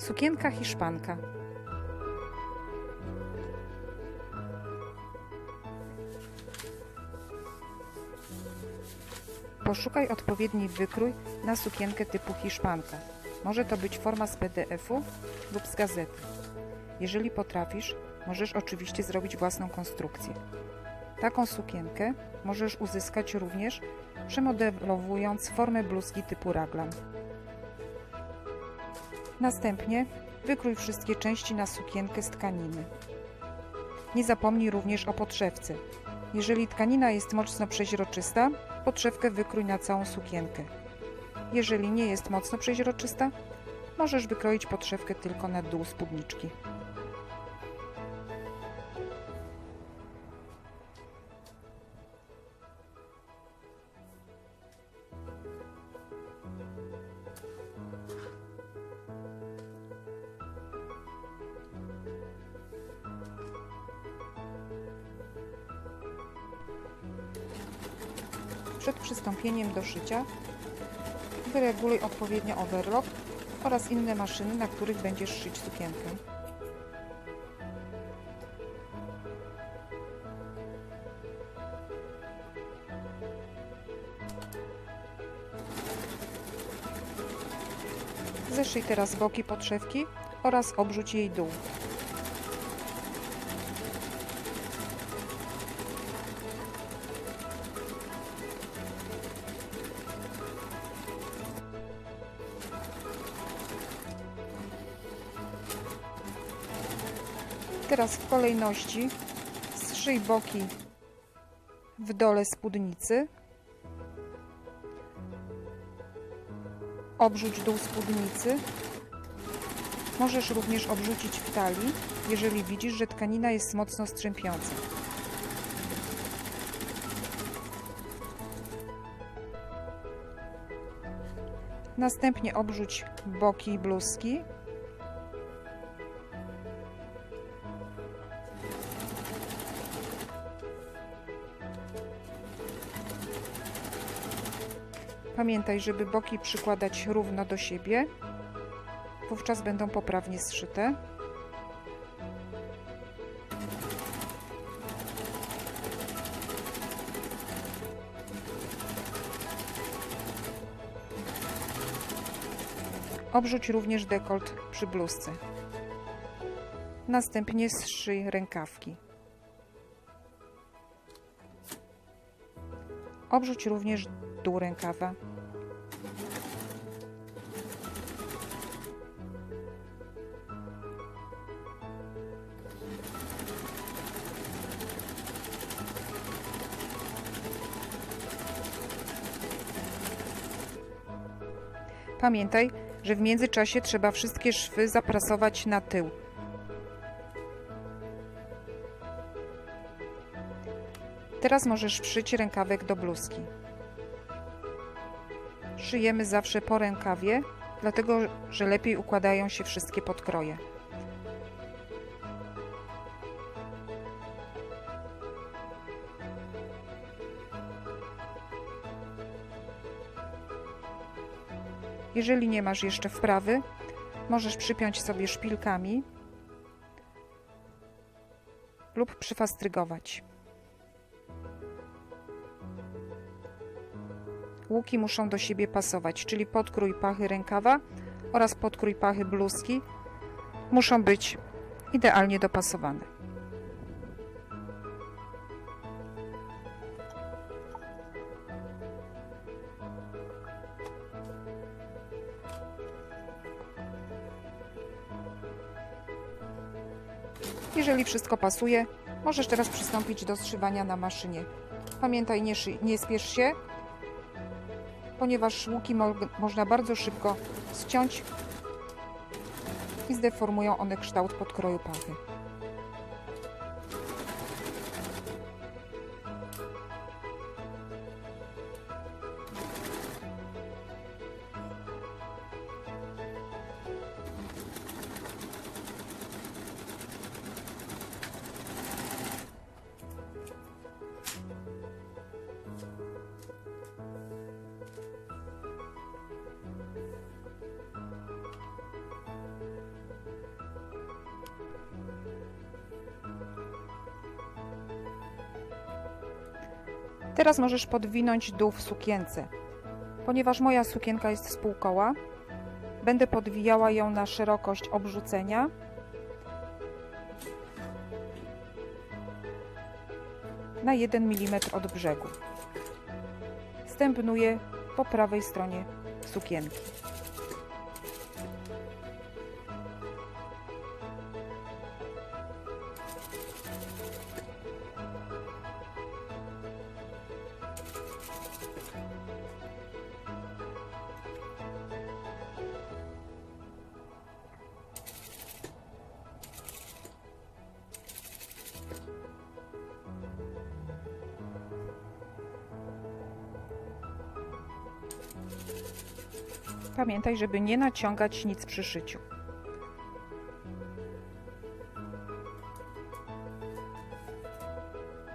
Sukienka hiszpanka. Poszukaj odpowiedni wykrój na sukienkę typu hiszpanka. Może to być forma z PDF-u lub z gazety. Jeżeli potrafisz, możesz oczywiście zrobić własną konstrukcję. Taką sukienkę możesz uzyskać również przemodelowując formę bluzki typu raglan. Następnie wykrój wszystkie części na sukienkę z tkaniny. Nie zapomnij również o podszewce. Jeżeli tkanina jest mocno przeźroczysta, podszewkę wykrój na całą sukienkę. Jeżeli nie jest mocno przeźroczysta, możesz wykroić podszewkę tylko na dół spódniczki. Przed przystąpieniem do szycia wyreguluj odpowiednio overlock oraz inne maszyny, na których będziesz szyć sukienkę. Zeszyj teraz boki podszewki oraz obrzuć jej dół. Teraz w kolejności zszyj boki w dole spódnicy. Obrzuć dół spódnicy. Możesz również obrzucić w talii, jeżeli widzisz, że tkanina jest mocno strzępiąca. Następnie obrzuć boki bluzki. Pamiętaj, żeby boki przykładać równo do siebie. Wówczas będą poprawnie zszyte. Obrzuć również dekolt przy bluzce. Następnie zszyj rękawki. Obrzuć również dół rękawa. Pamiętaj, że w międzyczasie trzeba wszystkie szwy zaprasować na tył. Teraz możesz wszyć rękawek do bluzki. Szyjemy zawsze po rękawie, dlatego że lepiej układają się wszystkie podkroje. Jeżeli nie masz jeszcze wprawy, możesz przypiąć sobie szpilkami lub przyfastrygować. Łuki muszą do siebie pasować, czyli podkrój pachy rękawa oraz podkrój pachy bluzki muszą być idealnie dopasowane. Jeżeli wszystko pasuje, możesz teraz przystąpić do zszywania na maszynie. Pamiętaj, nie, nie spiesz się, ponieważ łuki mo można bardzo szybko ściąć i zdeformują one kształt podkroju pachy. Teraz możesz podwinąć dół w sukience. Ponieważ moja sukienka jest z półkoła, będę podwijała ją na szerokość obrzucenia. Na 1 mm od brzegu. Stępnuję po prawej stronie sukienki. Pamiętaj, żeby nie naciągać nic przy szyciu.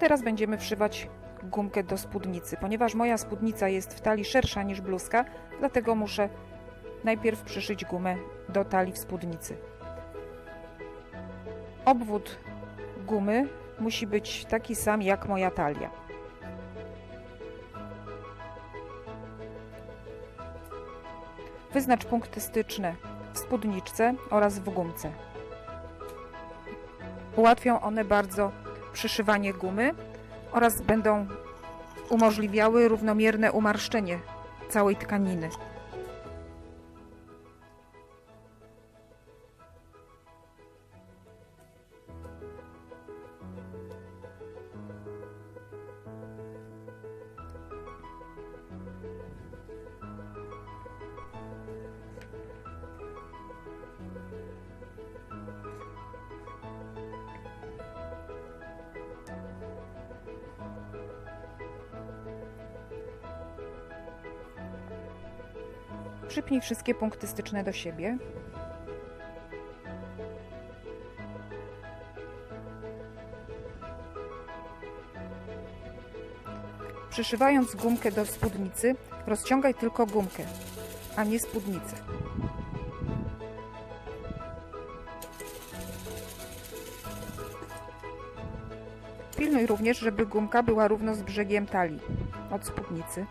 Teraz będziemy wszywać gumkę do spódnicy. Ponieważ moja spódnica jest w talii szersza niż bluzka, dlatego muszę najpierw przyszyć gumę do talii w spódnicy. Obwód gumy musi być taki sam jak moja talia. Wyznacz punkty styczne w spódniczce oraz w gumce. Ułatwią one bardzo przyszywanie gumy oraz będą umożliwiały równomierne umarszczenie całej tkaniny. Przypnij wszystkie punkty styczne do siebie. Przyszywając gumkę do spódnicy, rozciągaj tylko gumkę, a nie spódnicę. Pilnuj również, żeby gumka była równo z brzegiem talii od spódnicy.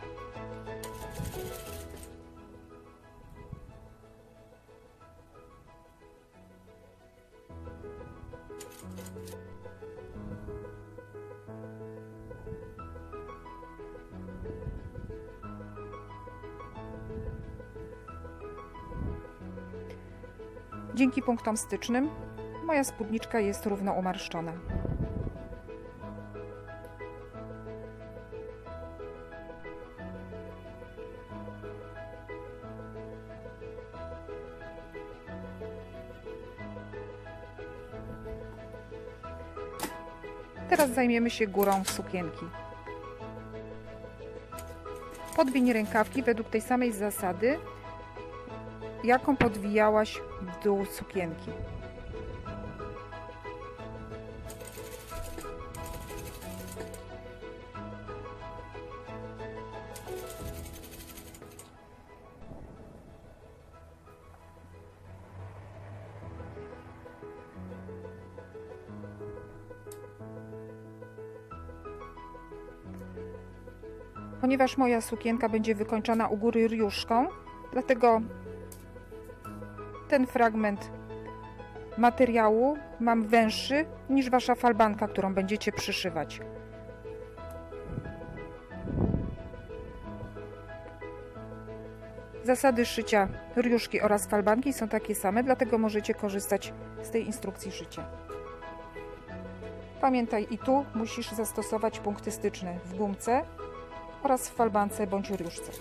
Dzięki punktom stycznym moja spódniczka jest równo umarszczona. Teraz zajmiemy się górą sukienki. Podwiń rękawki według tej samej zasady, jaką podwijałaś w dół sukienki. Ponieważ moja sukienka będzie wykończona u góry riuszką, dlatego ten fragment materiału mam węższy niż wasza falbanka, którą będziecie przyszywać. Zasady szycia riuszki oraz falbanki są takie same, dlatego możecie korzystać z tej instrukcji szycia. Pamiętaj i tu musisz zastosować punkty styczne w gumce oraz w falbance bądź riuszce.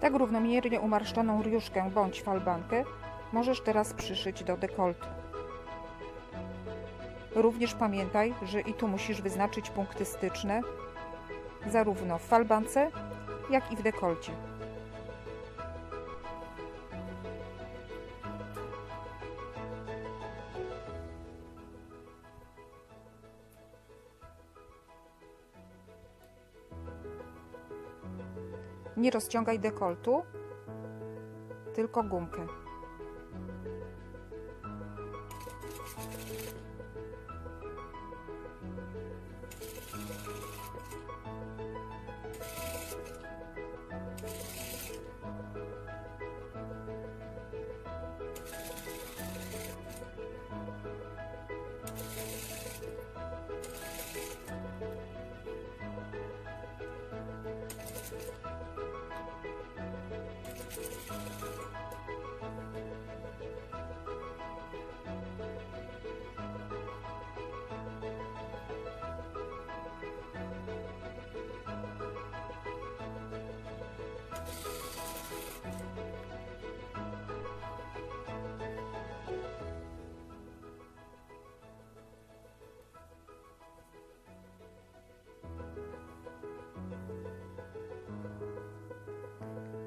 Tak równomiernie umarszczoną rjuszkę bądź falbankę możesz teraz przyszyć do dekoltu. Również pamiętaj, że i tu musisz wyznaczyć punkty styczne, zarówno w falbance, jak i w dekolcie. Nie rozciągaj dekoltu, tylko gumkę.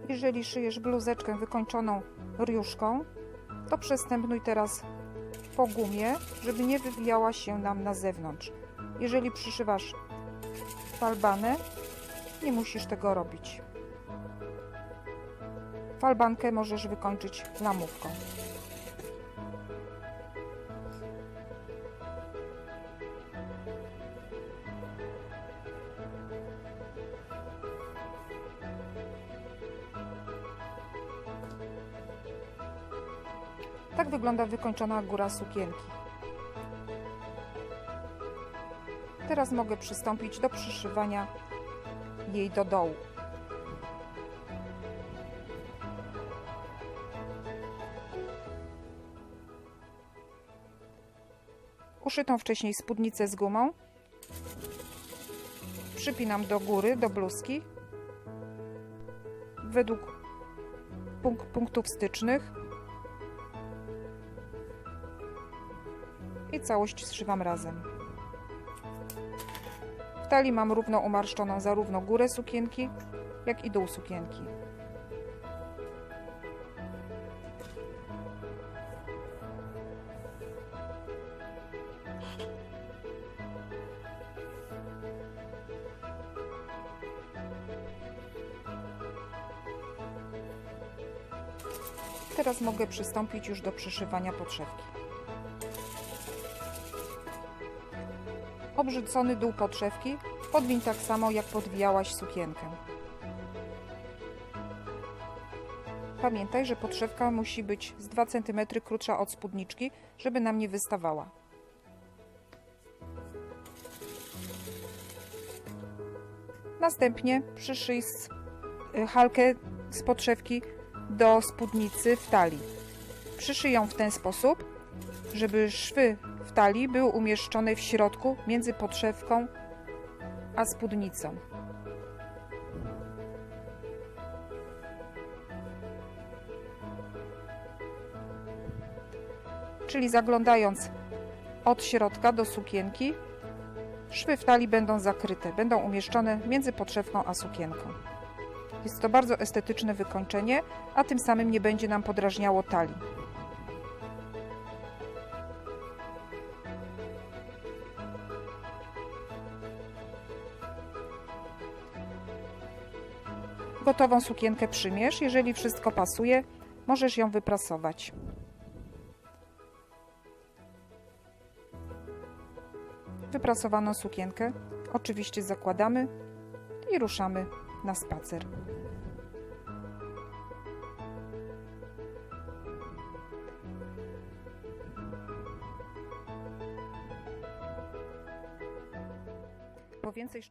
Jeżeli szyjesz bluzeczkę wykończoną riuszką, to przestępnuj teraz po gumie, żeby nie wywijała się nam na zewnątrz. Jeżeli przyszywasz falbanę, nie musisz tego robić. Falbankę możesz wykończyć lamówką. Tak wygląda wykończona góra sukienki. Teraz mogę przystąpić do przyszywania jej do dołu. Uszytą wcześniej spódnicę z gumą przypinam do góry, do bluzki według punk punktów stycznych całość zszywam razem. W talii mam równo umarszczoną zarówno górę sukienki, jak i dół sukienki. Teraz mogę przystąpić już do przyszywania podszewki. Obrzucony dół podszewki podwiń tak samo jak podwijałaś sukienkę. Pamiętaj, że podszewka musi być z 2 cm krótsza od spódniczki, żeby nam nie wystawała. Następnie przyszyj halkę z podszewki do spódnicy w talii. Przyszyj ją w ten sposób, żeby szwy w talii były umieszczone w środku między podszewką a spódnicą. Czyli zaglądając od środka do sukienki, szwy w talii będą zakryte, będą umieszczone między podszewką a sukienką. Jest to bardzo estetyczne wykończenie, a tym samym nie będzie nam podrażniało talii. Gotową sukienkę przymierz. Jeżeli wszystko pasuje, możesz ją wyprasować. Wyprasowaną sukienkę oczywiście zakładamy i ruszamy na spacer. Po więcej